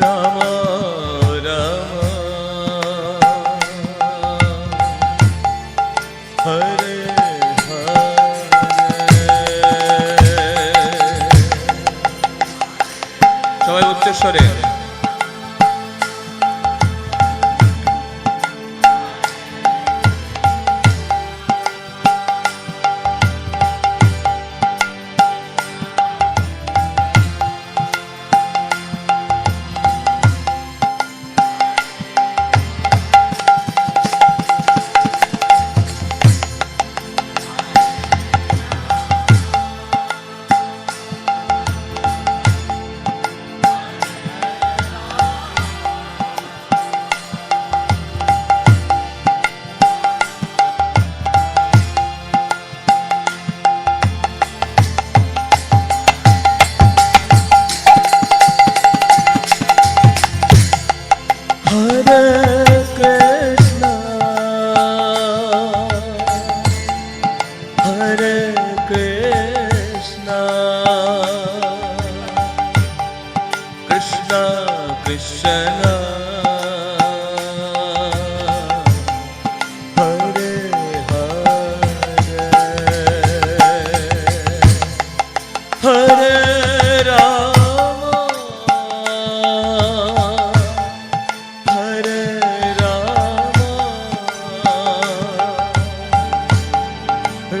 রাম রাম। হরে হরে। সবাই উচ্চস্বরে।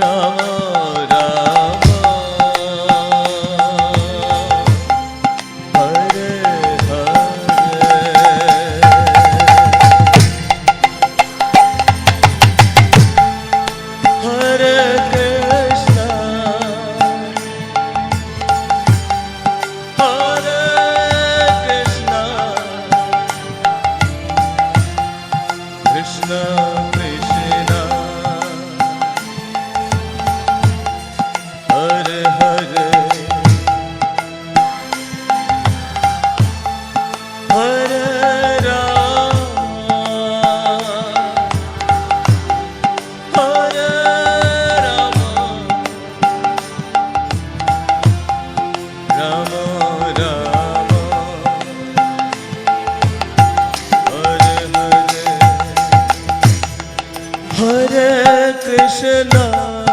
Rama Thank. Krishna